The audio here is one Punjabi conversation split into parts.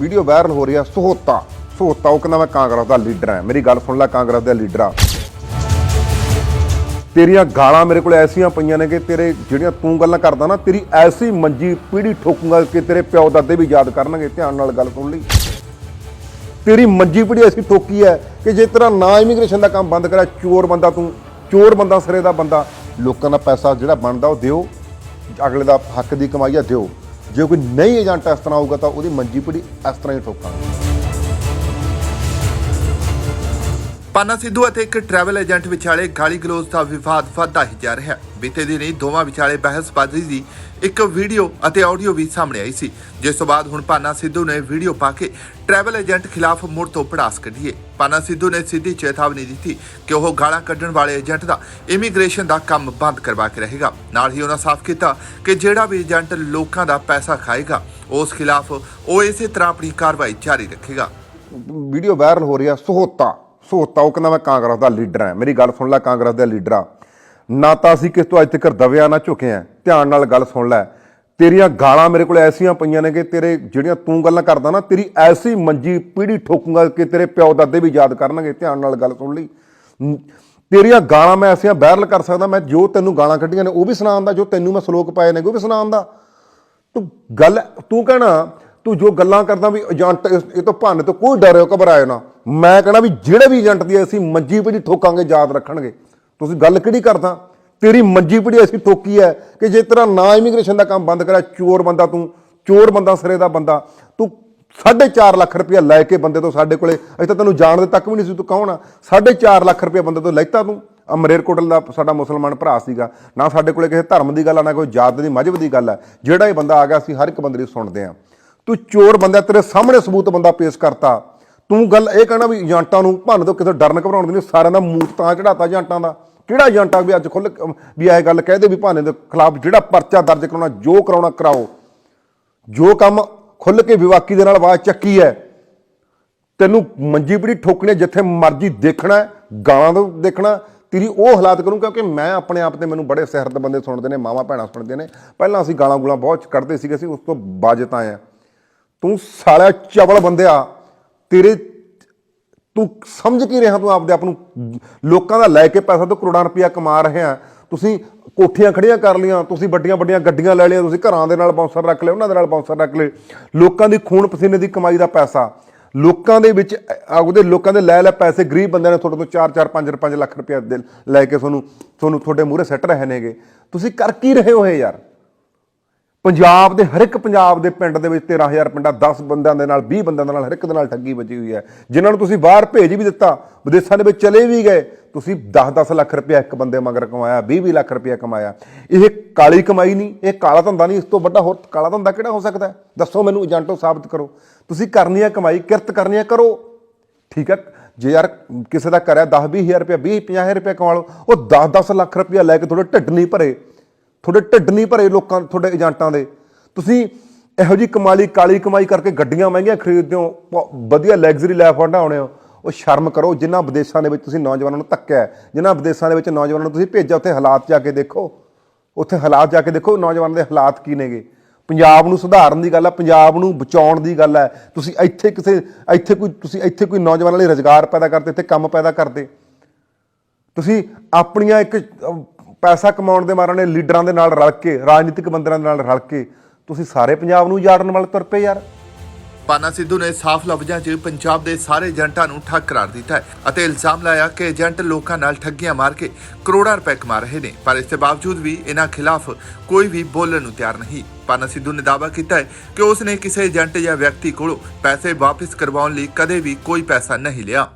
ਵੀਡੀਓ ਵਾਇਰਲ ਹੋ ਰਹੀ ਆ ਸਹੋਤਾ। ਸਹੋਤਾ, ਉਹ ਕਹਿੰਦਾ ਮੈਂ ਕਾਂਗਰਸ ਦਾ ਲੀਡਰ ਆ ਮੇਰੀ ਗੱਲ ਸੁਣ ਲੈ, ਕਾਂਗਰਸ ਦਾ ਲੀਡਰ। ਆ ਤੇਰੀਆਂ ਗਾਲਾਂ ਮੇਰੇ ਕੋਲ ਐਸੀਆਂ ਪਈਆਂ ਨੇ ਕਿ ਤੇਰੇ ਜਿਹੜੀਆਂ ਤੂੰ ਗੱਲਾਂ ਕਰਦਾ ਨਾ, ਤੇਰੀ ਐਸੀ ਮੰਜੀ, ਪੀੜੀ ਠੋਕੂਗਾ ਕਿ ਤੇਰੇ ਪਿਓ ਦਾਦੇ ਵੀ ਯਾਦ ਕਰਨਗੇ, ਧਿਆਨ ਨਾਲ ਗੱਲ ਸੁਣ ਲਈ। ਤੇਰੀ ਮੰਜੀ, ਪੀੜੀ ਐਸੀ ਠੋਕੀ ਹੈ ਕਿ ਜੇ ਤੇਰਾ ਨਾ ਇਮੀਗ੍ਰੇਸ਼ਨ ਦਾ ਕੰਮ ਬੰਦ ਕਰਿਆ, ਚੋਰ ਬੰਦਾ ਤੂੰ, ਚੋਰ ਬੰਦਾ ਸਿਰੇ ਦਾ ਬੰਦਾ, ਲੋਕਾਂ ਦਾ ਪੈਸਾ ਜਿਹੜਾ ਬਣਦਾ ਉਹ ਦਿਓ, ਅਗਲੇ ਦਾ ਹੱਕ ਦੀ ਕਮਾਈ ਆ ਦਿਓ। ਜੇ ਕੋਈ ਨਹੀਂ ਏਜੰਟ ਇਸ ਤਰ੍ਹਾਂ ਹੋਊਗਾ ਤਾਂ ਉਹਦੀ ਮੰਜੀ ਪੀੜੀ ਇਸ ਤਰ੍ਹਾਂ ਹੀ ਠੋਕਾਂਗੇ। ਪਾਨਾ ਸਿੱਧੂ ਅਤੇ ਇੱਕ ਟਰੈਵਲ ਏਜੰਟ ਵਿਚਾਲੇ ਗਾਲੀ ਗਲੋਚ ਦਾ ਵਿਵਾਦ ਵਧਦਾ ਹੀ ਜਾ ਰਿਹਾ ਹੈ। ਬੀਤੇ ਦਿਨੀ ਦੋਵਾਂ ਵਿਚਾਲੇ ਬਹਿਸਬਾਜ਼ੀ ਦੀ ਇੱਕ ਵੀਡੀਓ ਅਤੇ ਆਡੀਓ ਵੀ ਸਾਹਮਣੇ ਆਈ ਸੀ। ਜਿਸ ਤੋਂ ਬਾਅਦ ਹੁਣ ਪਾਨਾ ਸਿੱਧੂ ਨੇ ਵੀਡੀਓ ਪਾ ਕੇ ਟਰੈਵਲ ਏਜੰਟ ਖਿਲਾਫ ਮੁੜ ਤੋਂ ਪੜਾਸ ਕੱਢੀ ਹੈ ਪਾਨਾ ਸਿੱਧੂ ਨੇ ਸਿੱਧੀ ਚੇਤਾਵਨੀ ਦਿੱਤੀ ਕਿ ਉਹ ਗਾਲਾਂ ਕੱਢਣ ਵਾਲੇ ਏਜੰਟ ਦਾ ਇਮੀਗ੍ਰੇਸ਼ਨ ਦਾ ਕੰਮ ਬੰਦ ਕਰਵਾ ਕੇ ਰਹੇਗਾ। ਨਾਲ ਹੀ ਉਹਨਾਂ ਸਾਫ਼ ਕੀਤਾ ਕਿ ਜਿਹੜਾ ਵੀ ਏਜੰਟ ਲੋਕਾਂ ਦਾ ਪੈਸਾ ਖਾਏਗਾ, ਉਸ ਖਿਲਾਫ ਉਹ ਇਸੇ ਤਰ੍ਹਾਂ ਆਪਣੀ ਕਾਰਵਾਈ ਜਾਰੀ ਰੱਖੇਗਾ। ਵੀਡੀਓ ਵਾਇਰਲ ਹੋ ਰਹੀ ਆ ਸਹੋਤਾ ਸਹੋਤਾ ਉਹ ਕਹਿੰਦਾ ਮੈਂ ਕਾਂਗਰਸ ਦਾ ਲੀਡਰ ਆ ਮੇਰੀ ਗੱਲ ਸੁਣ ਲੈ ਕਾਂਗਰਸ ਦਾ ਲੀਡਰ। ਆ ਨਾ ਤਾਂ ਅਸੀਂ ਕਿਸ ਤੋਂ ਅੱਜ ਤੱਕ ਦਬਿਆ, ਨਾ ਝੁਕੇ ਆ ਧਿਆਨ ਨਾਲ ਗੱਲ ਸੁਣ ਲੈ, ਤੇਰੀਆਂ ਗਾਲਾਂ ਮੇਰੇ ਕੋਲ ਐਸੀਆਂ ਪਈਆਂ ਨੇ ਕਿ ਤੇਰੇ ਜਿਹੜੀਆਂ ਤੂੰ ਗੱਲਾਂ ਕਰਦਾ ਨਾ, ਤੇਰੀ ਐਸੀ ਮੰਜੀ ਪੀੜੀ ਠੋਕੂਗਾ ਕਿ ਤੇਰੇ ਪਿਓ ਦਾਦੇ ਵੀ ਯਾਦ ਕਰਨਗੇ। ਧਿਆਨ ਨਾਲ ਗੱਲ ਸੁਣ ਲਈ। ਤੇਰੀਆਂ ਗਾਲਾਂ ਮੈਂ ਐਸੀਆਂ ਵਾਇਰਲ ਕਰ ਸਕਦਾ, ਮੈਂ ਜੋ ਤੈਨੂੰ ਗਾਲਾਂ ਕੱਢੀਆਂ ਨੇ, ਉਹ ਵੀ ਸੁਣਾਉਂਦਾ ਜੋ ਤੈਨੂੰ ਮੈਂ ਸ਼ਲੋਕ ਪਾਏ ਨੇ, ਉਹ ਵੀ ਸੁਣਾਉਂਦਾ ਤੂੰ ਗੱਲ, ਤੂੰ ਕਹਿਣਾ ਤੂੰ ਜੋ ਗੱਲਾਂ ਕਰਦਾ ਵੀ ਏਜੰਟ, ਇਹ ਤੋਂ ਭਾਨੇ ਤੋਂ ਕੋਈ ਡਰਿਓ ਘਬਰਾਇਓ ਨਾ। ਮੈਂ ਕਹਿਣਾ ਵੀ ਜਿਹੜੇ ਵੀ ਏਜੰਟ ਦੀ ਅਸੀਂ ਮੰਜੀ ਪੀੜੀ ਠੋਕਾਂਗੇ, ਯਾਦ ਰੱਖਣਗੇ। ਤੁਸੀਂ ਗੱਲ ਕਿਹੜੀ ਕਰਦਾ? ਤੇਰੀ ਮੰਜੀ ਪੀੜੀ ਅਸੀਂ ਠੋਕੀ ਹੈ ਕਿ ਜੇ ਤੇਰਾ ਨਾ ਇਮੀਗ੍ਰੇਸ਼ਨ ਦਾ ਕੰਮ ਬੰਦ ਕਰਿਆ, ਚੋਰ ਬੰਦਾ ਤੂੰ, ਚੋਰ ਬੰਦਾ ਸਿਰੇ ਦਾ ਬੰਦਾ, ਤੂੰ 4.5 ਲੱਖ ਰੁਪਇਆ ਲੈ ਕੇ ਬੰਦੇ ਤੋਂ ਸਾਡੇ ਕੋਲੇ, ਅਸੀਂ ਤਾਂ ਤੈਨੂੰ ਜਾਣਦੇ ਤੱਕ ਵੀ ਨਹੀਂ ਸੀ ਤੂੰ ਕੌਣ ਆ। 4.5 ਲੱਖ ਰੁਪਇਆ ਬੰਦੇ ਤੋਂ ਲੈਤਾ ਤੂੰ। ਅਮਰੇਰ ਕੋਟਲ ਦਾ ਸਾਡਾ ਮੁਸਲਮਾਨ ਭਰਾ ਸੀਗਾ। ਨਾ ਸਾਡੇ ਕੋਲੇ ਕਿਸੇ ਧਰਮ ਦੀ ਗੱਲ ਆ, ਨਾ ਕੋਈ ਜਾਤ ਦੀ, ਮਜਹਬ ਦੀ ਗੱਲ ਆ। ਜਿਹੜਾ ਇਹ ਬੰਦਾ ਆ ਗਿਆ, ਅਸੀਂ ਹਰ ਇੱਕ ਬੰਦੇ ਦੀ ਸੁਣਦੇ ਆ। ਤੂੰ ਚੋਰ ਬੰਦਾ, ਤੇਰੇ ਸਾਹਮਣੇ ਸਬੂਤ ਬੰਦਾ ਪੇਸ਼ ਕਰਤਾ। ਤੂੰ ਗੱਲ ਇਹ ਕਹਿਣਾ ਵੀ ਏਜੰਟਾਂ ਨੂੰ ਭੰਨ ਤੋਂ ਕਿਸੇ ਡਰਨ ਘਬਰਾਉਣ ਦੀ ਨਹੀਂ, ਸਾਰਿਆਂ ਦਾ ਮੂਤ ਤਾਂ ਚੜਾਤਾ ਏਜੰਟਾਂ ਦਾ। ਕਿਹੜਾ ਏਜੰਟ ਵੀ ਅੱਜ ਖੁੱਲ ਵੀ ਇਹ ਗੱਲ ਕਹਿ ਦੇ ਵੀ ਭਾਨੇ ਦੇ ਖਿਲਾਫ ਜਿਹੜਾ ਪਰਚਾ ਦਰਜ ਕਰਾਉਣਾ, ਜੋ ਕਰਾਉਣਾ ਕਰਾਓ। ਜੋ ਕੰਮ ਖੁੱਲ ਕੇ ਵਿਵਾਕੀ ਦੇ ਨਾਲ ਆਵਾਜ਼ ਚੱਕੀ ਹੈ, ਤੈਨੂੰ ਮੰਜੀ ਪੜੀ ਠੋਕਣੇ ਜਿੱਥੇ ਮਰਜ਼ੀ ਦੇਖਣਾ ਗਾਲਾਂ ਤੋਂ ਦੇਖਣਾ ਤੇਰੀ ਉਹ ਹਾਲਾਤ ਕਰੂੰ, ਕਿਉਂਕਿ ਮੈਂ ਆਪਣੇ ਆਪ ਤੇ ਮੈਨੂੰ ਬੜੇ ਸਿਹਰਤ ਬੰਦੇ ਸੁਣਦੇ ਨੇ, ਮਾਵਾ ਭੈਣਾਂ ਸੁਣਦੇ ਨੇ। ਪਹਿਲਾਂ ਅਸੀਂ ਗਾਲਾਂ ਗੁਲਾਂ ਬਹੁਤ ਕੱਢਦੇ ਸੀਗੇ, ਅਸੀਂ ਉਸ ਤੋਂ ਬਾਜਤ ਆਏ ਆ ਤੂੰ ਸਾਲਿਆ ਚਵਲ ਬੰਦਿਆ। ਤੇਰੇ ਤੂੰ ਸਮਝ ਕੀ ਰਿਹਾ ਤੂੰ ਆਪਦੇ ਆਪ ਨੂੰ? ਲੋਕਾਂ ਦਾ ਲੈ ਕੇ ਪੈਸਾ ਤੋਂ ਕਰੋੜਾਂ ਰੁਪਇਆ ਕਮਾ ਰਹੇ ਆ। ਤੁਸੀਂ ਕੋਠੀਆਂ ਖੜੀਆਂ ਕਰ ਲੀਆਂ ਤੁਸੀਂ ਵੱਡੀਆਂ ਵੱਡੀਆਂ ਗੱਡੀਆਂ ਲੈ ਲਈਆਂ, ਤੁਸੀਂ ਘਰਾਂ ਦੇ ਨਾਲ ਬਾਉਂਸਰ ਰੱਖ ਲਏ, ਉਹਨਾਂ ਦੇ ਨਾਲ ਬਾਉਂਸਰ ਰੱਖ ਲਏ। ਲੋਕਾਂ ਦੀ ਖੂਨ ਪਸੀਨੇ ਦੀ ਕਮਾਈ ਦਾ ਪੈਸਾ। ਲੋਕਾਂ ਦੇ ਵਿੱਚ ਅ- ਉਹਦੇ ਲੋਕਾਂ ਦੇ ਲੈ ਲੈ ਪੈਸੇ, ਗਰੀਬ ਬੰਦਿਆਂ ਨੇ ਤੁਹਾਡੇ ਤੋਂ 4 4 5 5 ਲੱਖ ਰੁਪਇਆ ਦੇ ਲੈ ਕੇ ਤੁਹਾਨੂੰ ਤੁਹਾਨੂੰ ਤੁਹਾਡੇ ਮੂਹਰੇ ਸੈੱਟ ਰਹੇ ਨੇਗੇ। ਤੁਸੀਂ ਕਰ ਕੀ ਰਹੇ ਹੋ ਇਹ ਯਾਰ? ਪੰਜਾਬ ਦੇ, ਹਰ ਇੱਕ ਪੰਜਾਬ ਦੇ ਪਿੰਡ ਦੇ ਵਿੱਚ 13000 ਪਿੰਡਾਂ 10 ਬੰਦਿਆਂ ਦੇ ਨਾਲ 20 ਬੰਦਿਆਂ ਦੇ ਨਾਲ, ਹਰ ਇੱਕ ਦੇ ਨਾਲ ਠੱਗੀ ਵੱਜੀ ਹੋਈ ਹੈ। ਜਿਨ੍ਹਾਂ ਨੂੰ ਤੁਸੀਂ ਬਾਹਰ ਭੇਜ ਵੀ ਦਿੱਤਾ, ਵਿਦੇਸ਼ਾਂ ਦੇ ਵਿੱਚ ਚਲੇ ਵੀ ਗਏ, ਤੁਸੀਂ 10-10 ਲੱਖ ਰੁਪਇਆ ਇੱਕ ਬੰਦੇ ਮਗਰ ਕਮਾਇਆ 20-20 ਲੱਖ ਰੁਪਇਆ ਕਮਾਇਆ। ਇਹ ਕਾਲੀ ਕਮਾਈ ਨਹੀਂ, ਇਹ ਕਾਲਾ ਧੰਦਾ ਨਹੀਂ, ਇਸ ਤੋਂ ਵੱਡਾ ਹੋਰ ਕਾਲਾ ਧੰਦਾ ਕਿਹੜਾ ਹੋ ਸਕਦਾ ਦੱਸੋ ਮੈਨੂੰ, ਏਜੰਟੋ ਸਾਬਤ ਕਰੋ। ਤੁਸੀਂ ਕਰਨੀ ਹੈ ਕਮਾਈ, ਕਿਰਤ ਕਰਨੀ ਹੈ, ਕਰੋ। ਠੀਕ ਹੈ, ਜੇ ਯਾਰ ਕਿਸੇ ਦਾ ਕਰਿਆ 10-20000 ਰੁਪਇਆ 20-50000 ਰੁਪਇਆ ਕਮਾ ਲਓ, ਉਹ 10-10 ਲੱਖ ਰੁਪਇਆ ਲੈ ਕੇ ਤੁਹਾਡੇ ਢਿੱਡ ਨਹੀਂ ਭਰੇ। ਤੁਹਾਡੇ ਢਿੱਡ ਨਹੀਂ ਭਰੇ ਲੋਕਾਂ ਤੁਹਾਡੇ ਏਜੰਟਾਂ ਦੇ। ਤੁਸੀਂ ਇਹੋ ਜੀ ਕਮਾਲੀ ਕਾਲੀ ਕਮਾਈ ਕਰਕੇ ਗੱਡੀਆਂ ਮਹਿੰਗੀਆਂ ਖਰੀਦਦੇ ਹੋ ਪ- ਵਧੀਆ ਲਗਜ਼ਰੀ ਲਾਈਫ ਵੰਡਾਉਣੇ ਹੋ ਉਹ ਸ਼ਰਮ ਕਰੋ ਜਿਨ੍ਹਾਂ ਵਿਦੇਸ਼ਾਂ ਦੇ ਵਿੱਚ ਤੁਸੀਂ ਨੌਜਵਾਨਾਂ ਨੂੰ ਧੱਕਿਆ ਹੈ, ਜਿਨ੍ਹਾਂ ਵਿਦੇਸ਼ਾਂ ਦੇ ਵਿੱਚ ਨੌਜਵਾਨਾਂ ਨੂੰ ਤੁਸੀਂ ਭੇਜਿਆ ਉੱਥੇ ਹਾਲਾਤ ਜਾ ਕੇ ਦੇਖੋ। ਉੱਥੇ ਹਾਲਾਤ ਜਾ ਕੇ ਦੇਖੋ ਨੌਜਵਾਨਾਂ ਦੇ ਹਾਲਾਤ ਕੀ ਨੇਗੇ। ਪੰਜਾਬ ਨੂੰ ਸੁਧਾਰਨ ਦੀ ਗੱਲ ਹੈ ਪੰਜਾਬ ਨੂੰ ਬਚਾਉਣ ਦੀ ਗੱਲ ਹੈ। ਤੁਸੀਂ ਇੱਥੇ ਕਿਸੇ ਇੱਥੇ ਕੋਈ ਤੁਸੀਂ ਇੱਥੇ ਕੋਈ ਨੌਜਵਾਨਾਂ ਲਈ ਰੋਜ਼ਗਾਰ ਪੈਦਾ ਕਰਦੇ ਇੱਥੇ ਕੰਮ ਪੈਦਾ ਕਰਦੇ। ਤੁਸੀਂ ਆਪਣੀਆਂ ਇੱਕ ਪੈਸਾ ਕਮਾਉਣ ਦੇ ਮਾਰਾਂ ਨੇ ਲੀਡਰਾਂ ਦੇ ਨਾਲ ਰਲ ਕੇ, ਰਾਜਨੀਤਿਕ ਬੰਦਰਾਂ ਦੇ ਨਾਲ ਰਲ ਕੇ। ਤੁਸੀਂ ਸਾਰੇ ਪੰਜਾਬ ਨੂੰ ਉਜਾੜਨ ਵਾਲੇ ਤੁਰ ਪਏ ਯਾਰ। ਪਾਨਾ ਸਿੱਧੂ ਨੇ ਸਾਫ਼ ਲਫ਼ਜ਼ਾਂ 'ਚ ਪੰਜਾਬ ਦੇ ਸਾਰੇ ਏਜੰਟਾਂ ਨੂੰ ਠੱਗ ਕਰਾਰ ਦਿੱਤਾ ਹੈ ਅਤੇ ਇਲਜ਼ਾਮ ਲਾਇਆ ਕਿ ਏਜੰਟ ਲੋਕਾਂ ਨਾਲ ਠੱਗੀਆਂ ਮਾਰ ਕੇ ਕਰੋੜਾਂ ਰੁਪਏ ਕਮਾ ਰਹੇ ਨੇ, ਪਰ ਇਸ ਦੇ ਬਾਵਜੂਦ ਵੀ ਇਹਨਾਂ ਖਿਲਾਫ ਕੋਈ ਵੀ ਬੋਲਣ ਨੂੰ ਤਿਆਰ ਨਹੀਂ। ਪਾਨਾ ਸਿੱਧੂ ਨੇ ਦਾਅਵਾ ਕੀਤਾ ਹੈ ਕਿ ਉਸ ਨੇ ਕਿਸੇ ਏਜੰਟ ਜਾਂ ਵਿਅਕਤੀ ਕੋਲੋਂ ਪੈਸੇ ਵਾਪਸ ਕਰਵਾਉਣ ਲਈ ਕਦੇ ਵੀ ਕੋਈ ਪੈਸਾ ਨਹੀਂ ਲਿਆ।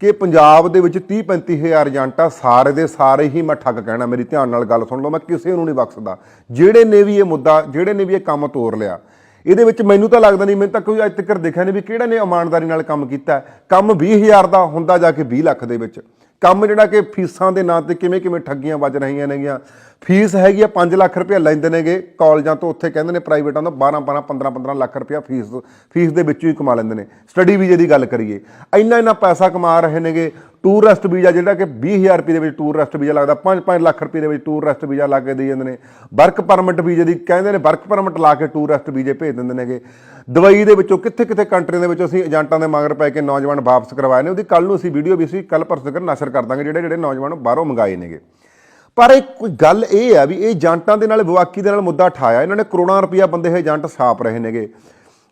ਕਿ ਪੰਜਾਬ ਦੇ ਵਿੱਚ 30 35000 ਏਜੰਟ ਆ ਸਾਰੇ ਦੇ ਸਾਰੇ ਹੀ ਮੈਂ ਠੱਗ ਕਹਿਣਾ, ਮੇਰੀ ਧਿਆਨ ਨਾਲ ਗੱਲ ਸੁਣ ਲਓ, ਮੈਂ ਕਿਸੇ ਨੂੰ ਨਹੀਂ ਬਖਸ਼ਦਾ ਜਿਹੜੇ ਨੇ ਵੀ ਇਹ ਮੁੱਦਾ, ਜਿਹੜੇ ਨੇ ਵੀ ਇਹ ਕੰਮ ਤੋਰ ਲਿਆ, ਇਹਦੇ ਵਿੱਚ ਮੈਨੂੰ ਤਾਂ ਲੱਗਦਾ ਨਹੀਂ, ਮੈਨੂੰ ਤਾਂ ਕੋਈ ਅੱਜ ਤੱਕ ਦੇਖਿਆ ਨਹੀਂ ਵੀ ਕਿਹੜਾ ਨੇ ਇਮਾਨਦਾਰੀ ਨਾਲ ਕੰਮ ਕੀਤਾ ਹੈ। ਕੰਮ 20000 ਦਾ ਹੁੰਦਾ ਜਾ ਕੇ 20 ਲੱਖ ਦੇ ਵਿੱਚ ਕੰਮ ਜਿਹੜਾ ਕਿ ਫੀਸਾਂ ਦੇ ਨਾਂ ਤੇ ਕਿਵੇਂ ਕਿਵੇਂ ਠੱਗੀਆਂ ਵੱਜ ਰਹੀਆਂ ਨੇਗੀਆਂ। ਫੀਸ ਹੈਗੀ ਆ 5 ਲੱਖ ਰੁਪਏ ਲੈਂਦੇ ਨੇਗੇ, ਕਾਲਜਾਂ ਤੋਂ ਉੱਥੇ ਕਹਿੰਦੇ ਨੇ ਪ੍ਰਾਈਵੇਟਾਂ ਤੋਂ 12 12 15 15 ਲੱਖ ਰੁਪਏ ਫੀਸ ਫੀਸ ਦੇ ਵਿੱਚੋਂ ਹੀ ਕਮਾ ਲੈਂਦੇ ਨੇ। ਸਟੱਡੀ ਵੀਜ਼ੇ ਦੀ ਗੱਲ ਕਰੀਏ ਇੰਨਾ ਇੰਨਾ ਪੈਸਾ ਕਮਾ ਰਹੇ ਨੇਗੇ ਟੂਰਿਸਟ ਵੀਜ਼ਾ ਜਿਹੜਾ ਕਿ 20000 ਰੁਪਏ ਦੇ ਵਿੱਚ ਟੂਰਿਸਟ ਵੀਜ਼ਾ ਲੱਗਦਾ 5-5 ਲੱਖ ਰੁਪਏ ਦੇ ਵਿੱਚ ਟੂਰਿਸਟ ਵੀਜ਼ਾ ਲਾ ਕੇ ਦੇ ਜਾਂਦੇ ਨੇ। ਵਰਕ ਪਰਮਿਟ ਵੀਜ਼ੇ ਦੀ ਕਹਿੰਦੇ ਨੇ ਵਰਕ ਪਰਮਿਟ ਲਾ ਕੇ ਟੂਰਿਸਟ ਵੀਜ਼ੇ ਭੇਜ ਦਿੰਦੇ ਨੇਗੇ। ਦੁਬਈ ਦੇ ਵਿੱਚੋਂ ਕਿੱਥੇ ਕਿੱਥੇ ਕੰਟਰੀਆਂ ਦੇ ਵਿੱਚੋਂ ਅਸੀਂ ਏਜੰਟਾਂ ਦੇ ਮਗਰ ਪੈ ਕੇ ਨੌਜਵਾਨ ਵਾਪਸ ਕਰਵਾਏ ਨੇ। ਉਹਦੀ ਕੱਲ ਨੂੰ ਅਸੀਂ ਵੀਡੀਓ ਵੀ ਅਸੀਂ ਕੱਲ ਪਰਸੋਂ ਤੱਕ ਨਸ਼ਰ ਕਰ ਦਾਂਗੇ, ਜਿਹੜੇ ਜਿਹੜੇ ਨੌਜਵਾਨ ਬਾਹਰੋਂ ਮੰਗਾਏ ਨੇਗੇ। ਪਰ ਇਹ ਕੋਈ ਗੱਲ ਇਹ ਆ ਵੀ ਇਹ ਏਜੰਟਾਂ ਦੇ ਨਾਲ, ਵਿਵਾਕੀ ਦੇ ਨਾਲ ਮੁੱਦਾ ਠਾਇਆ। ਇਹਨਾਂ ਨੇ ਕਰੋੜਾਂ ਰੁਪਇਆ ਬੰਦੇ ਇਹ ਏਜੰਟ ਛਾਪ ਰਹੇ ਨੇਗੇ।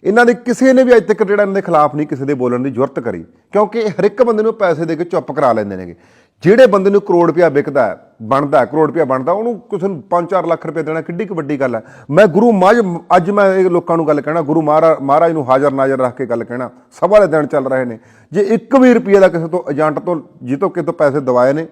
ਇਹਨਾਂ ਦੇ ਕਿਸੇ ਨੇ ਵੀ ਅੱਜ ਤੱਕ ਜਿਹੜਾ ਇਹਨਾਂ ਦੇ ਖਿਲਾਫ ਨਹੀਂ ਕਿਸੇ ਦੇ ਬੋਲਣ ਦੀ ਜ਼ਰੂਰਤ ਕਰੀ, ਕਿਉਂਕਿ ਇਹ ਹਰ ਇੱਕ ਬੰਦੇ ਨੂੰ ਪੈਸੇ ਦੇ ਕੇ ਚੁੱਪ ਕਰਾ ਲੈਂਦੇ ਨੇਗੇ। ਜਿਹੜੇ ਬੰਦੇ ਨੂੰ ਕਰੋੜ ਰੁਪਇਆ ਵਿਕਦਾ ਬਣਦਾ ਕਰੋੜ ਰੁਪਇਆ ਬਣਦਾ, ਉਹਨੂੰ ਕਿਸੇ ਨੂੰ 5-4 ਲੱਖ ਰੁਪਏ ਦੇਣਾ ਕਿੱਡੀ ਕੁ ਵੱਡੀ ਗੱਲ ਹੈ। ਮੈਂ ਗੁਰੂ ਮਾਝ ਅੱਜ ਮੈਂ ਇਹ ਲੋਕਾਂ ਨੂੰ ਗੱਲ ਕਹਿਣਾ, ਗੁਰੂ ਮਹਾਰਾ- ਮਹਾਰਾਜ ਨੂੰ ਹਾਜ਼ਰ ਨਾਜ਼ਰ ਰੱਖ ਕੇ ਗੱਲ ਕਹਿਣਾ, ਸਭਾ ਦੇ ਦਿਨ ਚੱਲ ਰਹੇ ਨੇ। ਜੇ ਇੱਕ ਵੀ ਰੁਪਈਆ ਦਾ ਕਿਸੇ ਤੋਂ ਏਜੰਟ ਤੋਂ ਜਿੱਤੋਂ ਕਿਤੋਂ ਪੈਸੇ ਦਵਾਏ ਨੇ,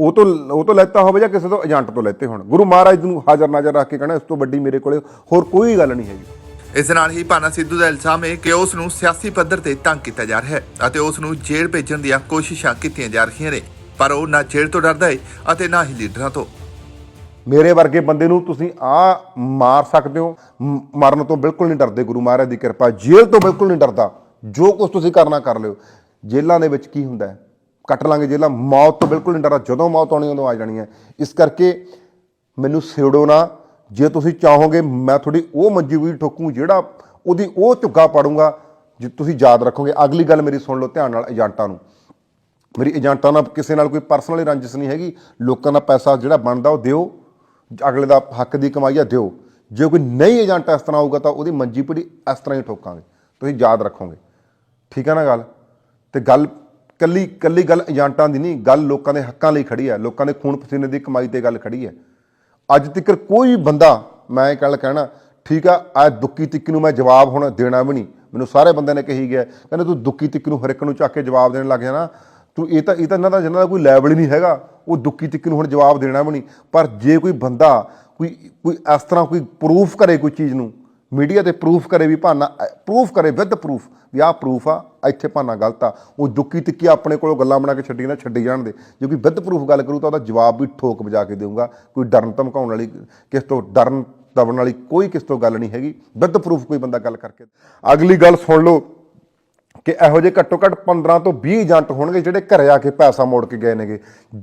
ਉਹ ਤੋਂ ਉਹ ਤੋਂ ਲੈਤਾ ਹੋਵੇ ਜਾਂ ਕਿਸੇ ਤੋਂ ਏਜੰਟ ਤੋਂ ਲੈਤੇ ਹੋਣ। ਗੁਰੂ ਮਹਾਰਾਜ ਨੂੰ ਹਾਜ਼ਰ ਨਾਜ਼ਰ ਰੱਖ ਕੇ ਕਹਿਣਾ, ਇਸ ਤੋਂ ਵੱਡੀ ਮੇਰੇ ਕੋਲੇ ਹੋਰ ਕੋਈ ਗੱਲ ਨਹੀਂ ਹੈਗੀ। ਇਸ ਨਾਲ ਹੀ ਭਾਨਾ ਸਿੱਧੂ ਦਾ ਇਲਜ਼ਾਮ ਹੈ ਕਿ ਉਸ ਨੂੰ ਸਿਆਸੀ ਪੱਧਰ ਤੇ ਤੰਗ ਕੀਤਾ ਜਾ ਰਿਹਾ ਹੈ ਅਤੇ ਉਸ ਨੂੰ ਜੇਲ੍ਹ ਭੇਜਣ ਦੀਆਂ ਕੋਸ਼ਿਸ਼ਾਂ ਕੀਤੀਆਂ ਜਾ ਰਹੀਆਂ ਨੇ, ਪਰ ਉਹ ਨਾ ਜੇਲ੍ਹ ਤੋਂ ਡਰਦਾ ਹੈ ਅਤੇ ਨਾ ਹੀ ਲੀਡਰਾਂ ਤੋਂ। ਮੇਰੇ ਵਰਗੇ ਬੰਦੇ ਨੂੰ ਤੁਸੀਂ ਆ ਮਾਰ ਸਕਦੇ ਹੋ। ਮ- ਮਰਨ ਤੋਂ ਬਿਲਕੁਲ ਨਹੀਂ ਡਰਦੇ ਗੁਰੂ ਮਹਾਰਾਜ ਦੀ ਕਿਰਪਾ, ਜੇਲ੍ਹ ਤੋਂ ਬਿਲਕੁਲ ਨਹੀਂ ਡਰਦਾ। ਜੋ ਕੁਝ ਤੁਸੀਂ ਕਰਨਾ ਕਰ ਲਿਓ। ਜੇਲ੍ਹਾਂ ਦੇ ਵਿੱਚ ਕੀ ਹੁੰਦਾ ਹੈ? ਕੱਟ ਲਾਂਗੇ ਜੇਲ੍ਹਾਂ, ਮੌਤ ਤੋਂ ਬਿਲਕੁਲ ਨਹੀਂ ਡਰਦਾ। ਜਦੋਂ ਮੌਤ ਆਉਣੀ ਉਦੋਂ ਆ ਜਾਣੀ ਹੈ। ਇਸ ਕਰਕੇ ਮੈਨੂੰ ਛੇੜੋ ਨਾ। ਜੇ ਤੁਸੀਂ ਚਾਹੋਗੇ ਮੈਂ ਤੁਹਾਡੀ ਉਹ ਮੰਜੀ ਵੀ ਠੋਕੂ ਜਿਹੜਾ ਉਹਦੀ ਉਹ ਝੁੱਗਾ ਪਾੜੂੰਗਾ, ਜੇ ਤੁਸੀਂ ਯਾਦ ਰੱਖੋਗੇ, ਅਗਲੀ ਗੱਲ ਮੇਰੀ ਸੁਣ ਲਓ ਧਿਆਨ ਨਾਲ ਏਜੰਟਾਂ ਨੂੰ। ਮੇਰੀ ਏਜੰਟਾਂ ਨਾਲ ਕਿਸੇ ਨਾਲ ਕੋਈ ਪਰਸਨਲੀ ਰੰਜਿਸ਼ ਨਹੀਂ ਹੈਗੀ। ਲੋਕਾਂ ਦਾ ਪੈਸਾ ਜਿਹੜਾ ਬਣਦਾ ਉਹ ਦਿਓ, ਅਗਲੇ ਦਾ ਹੱਕ ਦੀ ਕਮਾਈ ਆ ਦਿਓ। ਜੇ ਕੋਈ ਨਹੀਂ ਏਜੰਟ ਇਸ ਤਰ੍ਹਾਂ ਆਊਗਾ ਤਾਂ ਉਹਦੀ ਮੰਜੀ ਪੀੜੀ ਇਸ ਤਰ੍ਹਾਂ ਹੀ ਠੋਕਾਂਗੇ। ਤੁਸੀਂ ਯਾਦ ਰੱਖੋਗੇ। ਠੀਕ ਹੈ ਨਾ ਗੱਲ? ਤੇ ਗੱਲ ਕੱਲੀ ਕੱਲੀ ਗੱਲ ਏਜੰਟਾਂ ਦੀ ਨਹੀਂ, ਗੱਲ ਲੋਕਾਂ ਦੇ ਹੱਕਾਂ ਲਈ ਖੜੀ ਹੈ ਲੋਕਾਂ ਦੇ ਖੂਨ ਪਸੀਨੇ ਦੀ ਕਮਾਈ ਤੇ ਗੱਲ ਖੜੀ ਹੈ ਅੱਜ ਤੱਕ ਕੋਈ ਬੰਦਾ, ਮੈਂ ਇਹ ਗੱਲ ਕਹਿਣਾ, ਠੀਕ ਆ ਆ ਦੁੱਕੀ ਤਿੱਕੀ ਨੂੰ ਮੈਂ ਜਵਾਬ ਹੁਣ ਦੇਣਾ ਵੀ ਨਹੀਂ। ਮੈਨੂੰ ਸਾਰੇ ਬੰਦਿਆਂ ਨੇ ਕਹੀ ਗਿਆ, ਕਹਿੰਦੇ ਤੂੰ ਦੁੱਕੀ ਤਿੱਕੀ ਨੂੰ ਹਰ ਇੱਕ ਨੂੰ ਚੱਕ ਕੇ ਜਵਾਬ ਦੇਣ ਲੱਗ ਜਾਣਾ। ਤੂੰ ਇਹ ਤਾਂ ਇਹ ਤਾਂ ਇਹਨਾਂ ਦਾ ਜਿਹਨਾਂ ਦਾ ਕੋਈ ਲੈਵਲ ਹੀ ਨਹੀਂ ਹੈਗਾ। ਉਹ ਦੁੱਕੀ ਤਿੱਕੀ ਨੂੰ ਹੁਣ ਜਵਾਬ ਦੇਣਾ ਵੀ ਨਹੀਂ। ਪਰ ਜੇ ਕੋਈ ਬੰਦਾ ਕੋਈ ਕੋਈ ਇਸ ਤਰ੍ਹਾਂ ਕੋਈ ਪ੍ਰੂਫ ਕਰੇ ਕੋਈ ਚੀਜ਼ ਨੂੰ ਮੀਡੀਆ ਤੇ ਪ੍ਰੂਫ ਕਰੇ ਵੀ ਭਾਨਾ ਪ੍ਰੂਫ ਕਰੇ ਵਿਦ ਪ੍ਰੂਫ ਵੀ ਆਹ ਪ੍ਰੂਫ ਆ, ਇੱਥੇ ਭਾਨਾ ਗਲਤ ਆ। ਉਹ ਦੁੱਕੀ ਤਿੱਕੀ ਆਪਣੇ ਕੋਲੋਂ ਗੱਲਾਂ ਬਣਾ ਕੇ ਛੱਡੀ ਨਾ, ਛੱਡੀ ਜਾਣ ਦੇ। ਜੇ ਕੋਈ ਵਿਦ ਪ੍ਰੂਫ ਗੱਲ ਕਰੂ ਤਾਂ ਉਹਦਾ ਜਵਾਬ ਵੀ ਠੋਕ ਵਜਾ ਕੇ ਦੇਊਗਾ। ਕੋਈ ਡਰਨ ਧਮਕਾਉਣ ਵਾਲੀ, ਕਿਸ ਤੋਂ ਡਰਨ ਦਬਣ ਵਾਲੀ ਕੋਈ ਕਿਸ ਤੋਂ ਗੱਲ ਨਹੀਂ ਹੈਗੀ। ਵਿਦ ਪ੍ਰੂਫ ਕੋਈ ਬੰਦਾ ਗੱਲ ਕਰਕੇ। ਅਗਲੀ ਗੱਲ ਸੁਣ ਲਓ। ਕਿ ਇਹੋ ਜਿਹੇ ਘੱਟੋ ਘੱਟ 15 ਤੋਂ 20 ਏਜੰਟ ਹੋਣਗੇ ਜਿਹੜੇ ਘਰੇ ਆ ਕੇ ਪੈਸਾ ਮੋੜ ਕੇ ਗਏ ਨੇਗੇ।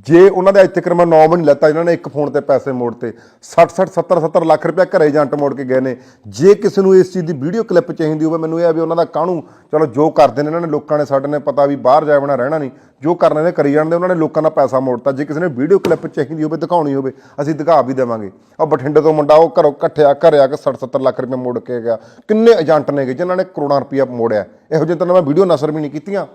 ਜੇ ਉਹਨਾਂ ਦਾ ਇੱਥੇ ਤੱਕ ਮੈਂ ਨਾਮ ਨਹੀਂ ਲੈਤਾ, ਇਹਨਾਂ ਨੇ ਇੱਕ ਫੋਨ ਤੇ ਪੈਸੇ ਮੋੜਤੇ 60 60 70 70 ਲੱਖ ਰੁਪਏ ਘਰੇ ਏਜੰਟ ਮੋੜ ਕੇ ਗਏ ਨੇ। ਜੇ ਕਿਸੇ ਨੂੰ ਇਸ ਚੀਜ਼ ਦੀ ਵੀਡੀਓ ਕਲਿੱਪ ਚਾਹੀਦੀ ਹੋਵੇ, ਮੈਨੂੰ ਇਹ ਆ ਵੀ ਉਹਨਾਂ ਦਾ ਕਾਹਨੂੰ, ਚਲੋ ਜੋ ਕਰਦੇ ਨੇ, ਇਹਨਾਂ ਨੇ ਲੋਕਾਂ ਨੇ ਸਾਡੇ ਨੇ ਪਤਾ ਵੀ ਬਾਹਰ ਜਾਏ ਬਣਾ ਰਹਿਣਾ ਨਹੀਂ। ਜੋ ਕਰਨੇ ਨੇ ਕਰੀ ਜਾਣਦੇ ਉਹਨਾਂ ਨੇ ਲੋਕਾਂ ਦਾ ਪੈਸਾ ਮੋੜਤਾ। ਜੇ ਕਿਸੇ ਨੇ ਵੀਡੀਓ ਕਲਿੱਪ ਚਾਹੀਦੀ ਹੋਵੇ, ਦਿਖਾਉਣੀ ਹੋਵੇ, ਅਸੀਂ ਦਿਖਾ ਵੀ ਦੇਵਾਂਗੇ। ਆ ਬਠਿੰਡੇ ਤੋਂ ਮੁੰਡਾ, ਉਹ ਘਰੋਂ ਇਕੱਠਿਆ ਘਰੇ ਆ ਕੇ 60 70 ਲੱਖ ਰੁਪਏ ਮੋੜ ਕੇ ਗਿਆ। ਕਿੰਨੇ ਏਜੰਟ ਨੇਗੇ ਜਿਨ੍ਹਾਂ ਨੇ ਕਰੋੜਾਂ ਰੁਪਇਆ ਮੋੜਿਆ। ਇਹੋ ਜਿਹੇ ਤਾਂ ਮੈਂ ਵੀਡੀਓ ਨਸਰ ਵੀ ਨਹੀਂ ਕੀਤੀਆਂ।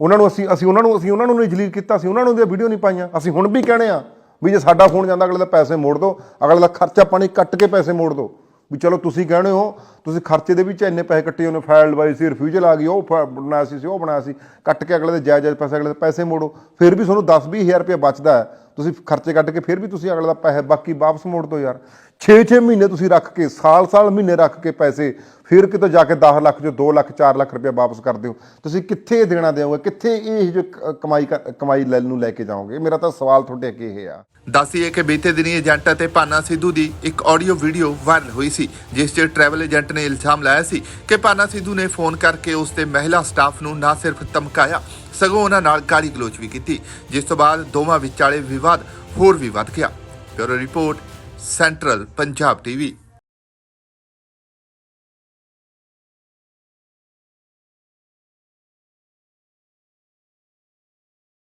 ਉਹਨਾਂ ਨੂੰ ਅਸੀਂ ਅਸੀਂ ਉਹਨਾਂ ਨੂੰ, ਅਸੀਂ ਉਹਨਾਂ ਨੂੰ ਨਹੀਂ ਜਲੀਲ ਕੀਤਾ, ਅਸੀਂ ਉਹਨਾਂ ਨੂੰ ਦੀਆਂ ਵੀਡੀਓ ਨਹੀਂ ਪਾਈਆਂ। ਅਸੀਂ ਹੁਣ ਵੀ ਕਹਿੰਦੇ ਆ ਵੀ ਜੇ ਸਾਡਾ ਫੋਨ ਜਾਂਦਾ, ਅਗਲੇ ਦਾ ਪੈਸੇ ਮੋੜ ਦਿਓ ਅਗਲੇ ਦਾ ਖਰਚਾ ਪਾਣੀ ਕੱਟ ਕੇ ਪੈਸੇ ਮੋੜ ਦਿਓ ਵੀ ਚਲੋ ਤੁਸੀਂ ਕਹਿੰਦੇ ਹੋ ਤੁਸੀਂ ਖਰਚੇ ਦੇ ਵਿੱਚ ਇੰਨੇ ਪੈਸੇ ਕੱਟੇ ਉਹਨੇ ਫਾਈਲ ਲਵਾਈ ਸੀ ਰਿਫਿਊਜ਼ਲ ਆ ਗਈ, ਉਹ ਫ- ਬਣਾਇਆ ਸੀ ਉਹ ਬਣਾਇਆ ਸੀ। ਕੱਟ ਕੇ ਅਗਲੇ ਦੇ ਜਾਇਜ਼ ਜਾਇਜ਼ ਪੈਸੇ, ਅਗਲੇ ਦੇ ਪੈਸੇ ਮੋੜੋ। ਫਿਰ ਵੀ ਤੁਹਾਨੂੰ 10 20000 ਰੁਪਏ ਬਚਦਾ ਹੈ। ਤੁਸੀਂ ਖਰਚੇ ਕੱਟ ਕੇ ਫਿਰ ਵੀ ਤੁਸੀਂ ਅਗਲੇ ਦਾ ਪੈਸੇ ਬਾਕੀ ਵਾਪਸ ਮੋੜ ਦਿਓ ਯਾਰ। 6-6 ਮਹੀਨੇ ਤੁਸੀਂ ਰੱਖ ਕੇ, ਸਾਲ-ਸਾਲ ਮਹੀਨੇ ਰੱਖ ਕੇ ਪੈਸੇ, ਫਿਰ ਕਿਤੇ ਜਾ ਕੇ 10 ਲੱਖ ਜੋ 2 ਲੱਖ 4 ਲੱਖ ਰੁਪਏ ਵਾਪਸ ਕਰ ਦਿਓ। ਤੁਸੀਂ ਕਿੱਥੇ ਦੇਣਾ ਦਿਓਗੇ ਕਿੱਥੇ ਇਹ ਜੋ ਕਮਾਈ ਕਮਾਈ ਲੈਣ ਨੂੰ ਲੈ ਕੇ ਜਾਓਗੇ? ਮੇਰਾ ਤਾਂ ਸਵਾਲ ਤੁਹਾਡੇ ਅੱਗੇ ਇਹ ਆ। ਦੱਸੀਏ ਕਿ ਬੀਤੇ ਦਿਨੀ ਏਜੰਟ ਅਤੇ ਪਾਨਾ ਸਿੱਧੂ ਦੀ ਇੱਕ ਆਡੀਓ ਵੀਡੀਓ ਵਾਇਰਲ ਹੋਈ ਸੀ, ਜਿਸ 'ਚ ਟਰੈਵਲ ਏਜੰਟ ਨੇ ਇਲਜ਼ਾਮ ਲਾਇਆ ਸੀ ਕਿ ਪਾਨਾ ਸਿੱਧੂ ਨੇ ਫੋਨ ਕਰਕੇ ਉਸ ਦੇ ਮਹਿਲਾ ਸਟਾਫ ਨੂੰ ਨਾ ਸਿਰਫ ਧਮਕਾਇਆ, ਸਗੋਂ ਉਹਨਾਂ ਨਾਲ ਗਾਲੀ ਗਲੋਚ ਵੀ ਕੀਤੀ, ਜਿਸ ਤੋਂ ਬਾਅਦ ਦੋਵਾਂ ਵਿਚਾਲੇ ਵਿਵਾਦ ਹੋਰ ਵੀ ਵੱਧ ਗਿਆ। Bureau report, central Punjab TV.